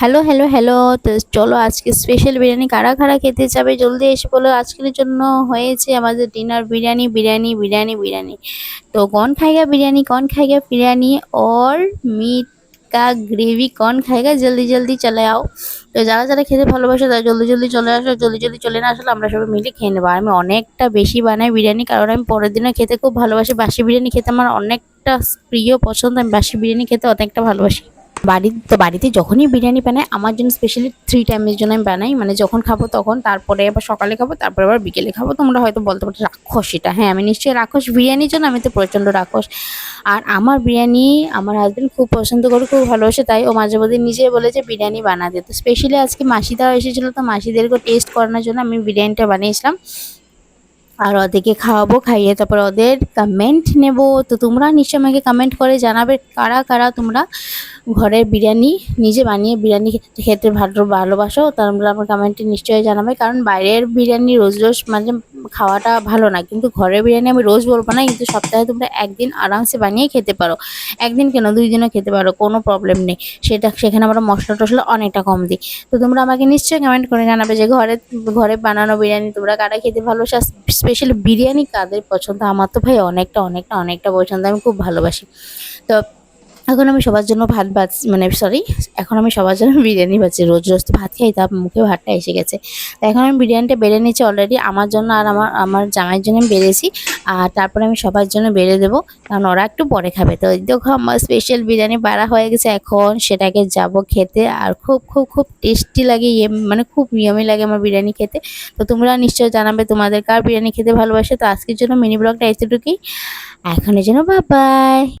Hello hello hello, তো চলো আজকে স্পেশাল বিরিয়ানি কারা কারা খেতে যাবে? জলদি এসে বলো, আজকের জন্য হয়েছে আমাদের ডিনার বিরিয়ানি বিরিয়ানি বিরিয়ানি বিরিয়ানি। তো কন খাইগা বিরিয়ানি, কন খাইগা বিরিয়ানি? অর মিট গ্রেভি কন খাই খায়গা জলদি জলদি চলে আও। তো যারা যারা খেতে ভালোবাসে, তারা জলদি জলদি চলে আসো। জলদি জলদি চলে না আসলে আমরা সবাই মিলে খেয়ে নেব। আমি অনেকটা বেশি বানাই বিরিয়ানি, কারণ আমি পরের দিনে খেতে খুব ভালোবাসি। বাসি বিরিয়ানি খেতে আমার অনেকটা প্রিয় পছন্দ। আমি বাসি বিরিয়ানি খেতে অনেকটা ভালোবাসি। বাড়ি তো বাড়িতে যখনই বিরিয়ানি বানাই, আমার জন্য স্পেশালি থ্রি টাইমের জন্য আমি বানাই। মানে যখন খাব তখন, তারপরে আবার সকালে খাব, তারপরে আবার বিকেলে খাব। তোমরা হয়তো বলতে পারো রাক্ষস এটা। হ্যাঁ আমি নিশ্চয়ই রাক্ষস। বিরিয়ানির জন্য আমি তো প্রচণ্ড রাক্ষস। আর আমার বিরিয়ানি আমার হাজব্যান্ড খুব পছন্দ করে, খুব ভালোবাসে, তাই ও মাঝে মধ্যে নিজেই বলেছে বিরিয়ানি বানাতে তো স্পেশালি আজকে মাসিদাও এসেছিল, তো মাসিদেরকেও টেস্ট করানোর জন্য আমি বিরিয়ানিটা বানিয়েছিলাম। আর ওদেরকে খাওয়াবো, খাইয়ে তারপর ওদের কমেন্ট নেব। তো তোমরা নিশ্চয় আমাকে কমেন্ট করে জানাবে কারা কারা তোমরা ঘরের বিরিয়ানি, নিজে বানিয়ে বিরিয়ানি খেতে- ভালো, ভালোবাসো। তোমরা আমার কমেন্টে নিশ্চয়ই জানাবে। কারণ বাইরের বিরিয়ানি রোজ রোজ মানে খাওয়াটা ভালো না। কিন্তু ঘরের বিরিয়ানি আমি রোজ বলব না, কিন্তু সপ্তাহে তোমরা একদিন আরামসে বানিয়ে খেতে পারো। একদিন কেন? দুই দিনও খেতে পারো, কোনো প্রবলেম নেই। সেটা, সেখানে আমরা মশলা টশলা অনেকটা কম দিই। তো তোমরা আমাকে নিশ্চয়ই কমেন্ট করে জানাবে যে ঘরে ঘরে বানানো বিরিয়ানি তোমরা কারা খেতে ভালোবাসো? স্পেশালি বিরিয়ানি কাদের পছন্দ? আমার তো ভাই অনেকটা অনেকটা অনেকটা পছন্দ। আমি খুব ভালোবাসি। তো এখন আমি সবার জন্য ভাত বাজ মানে সরি এখন আমি সবার জন্য বিরিয়ানি বাজি রোজ রোজ তো ভাত খাই তা মুখে ভাতটা এসে গেছে। তো এখন আমি বিরিয়ানিটা বেড়ে নিচ্ছি অলরেডি আমার জন্য আর আমার আমার জামাইয়ের জন্য আমি বেড়েছি। আর তারপরে আমি সবার জন্য বেড়ে দেবো। কারণ ওরা একটু পরে খাবে। তো দেখো আমার স্পেশাল বিরিয়ানি বাড়া হয়ে গেছে এখন। সেটাকে যাব খেতে। আর খুব খুব খুব টেস্টি লাগে ইয়ে মানে খুব ইয়মি লাগে আমার বিরিয়ানি খেতে। তো তোমরা নিশ্চয়ই জানাবে তোমাদের কার বিরিয়ানি খেতে ভালোবাসে। তো আজকের জন্য মিনি ব্লগটা এতটুকুই। এখনের জন্য বাই